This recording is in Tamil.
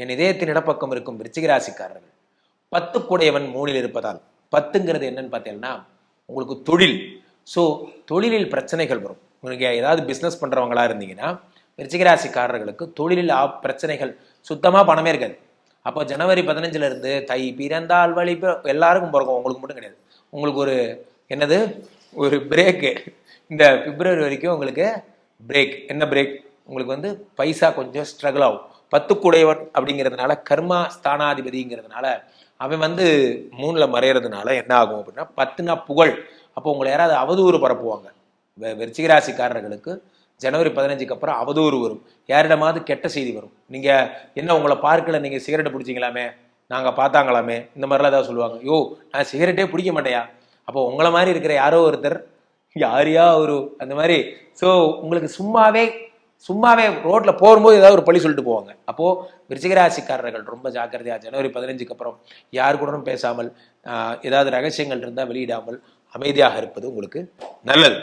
என் இதயத்தின் இடப்பக்கம் இருக்கும் விருச்சிக ராசிக்காரர்கள் பத்து கூடையவன் மூணில் இருப்பதால் பத்துங்கிறது என்னன்னு பார்த்தீங்கன்னா உங்களுக்கு தொழில். ஸோ தொழிலில் பிரச்சனைகள் வரும். உங்களுக்கு ஏதாவது பிஸ்னஸ் பண்ணுறவங்களா இருந்தீங்கன்னா விருச்சிகராசிக்காரர்களுக்கு தொழிலில் பிரச்சனைகள் சுத்தமாக பணமே இருக்காது. அப்போ ஜனவரி பதினஞ்சுலேருந்து தை பிறந்தால் வழி எல்லாருக்கும் பிறக்கும். உங்களுக்கு மட்டும் கிடையாது. உங்களுக்கு ஒரு என்னது? ஒரு பிரேக்கு இந்த பிப்ரவரி வரைக்கும் உங்களுக்கு பிரேக் என்ன பிரேக் உங்களுக்கு வந்து பைசா கொஞ்சம் ஸ்ட்ரகிள் ஆகும். பத்துக்குடையவன் அப்படிங்கிறதுனால கர்மா ஸ்தானாதிபதிங்கிறதுனால அவன் வந்து மூணில் மறையிறதுனால என்ன ஆகும் அப்படின்னா பத்துனா புகழ். அப்போ உங்களை யாராவது அவதூறு பரப்புவாங்க. வெ- ஜனவரி பதினஞ்சுக்கு அப்புறம் அவதூறு வரும். யாரிடமாவது கெட்ட செய்தி வரும். நீங்கள் என்ன உங்களை பார்க்கல நீங்கள் சிகரெட் பிடிச்சிங்களாமே? நாங்கள் பார்த்தாங்களாமே? இந்த மாதிரிலாம் ஏதாவது சொல்லுவாங்க. யோ நான் சிகரெட்டே பிடிக்க மாட்டேயா? அப்போ உங்களை மாதிரி இருக்கிற யாரோ ஒருத்தர் யாரையா ஒரு அந்த மாதிரி. ஸோ உங்களுக்கு சும்மாவே சும்மாவே ரோட்ல போகும்போது ஏதாவது ஒரு பழி சொல்லிட்டு போவாங்க. அப்போ விருச்சிகராசிக்காரர்கள் ரொம்ப ஜாக்கிரதையா ஜனவரி பதினஞ்சுக்கு அப்புறம் யார் கூடவும் பேசாமல் ஏதாவது ரகசியங்கள் இருந்தால் வெளியிடாமல் அமைதியாக இருப்பது உங்களுக்கு நல்லது.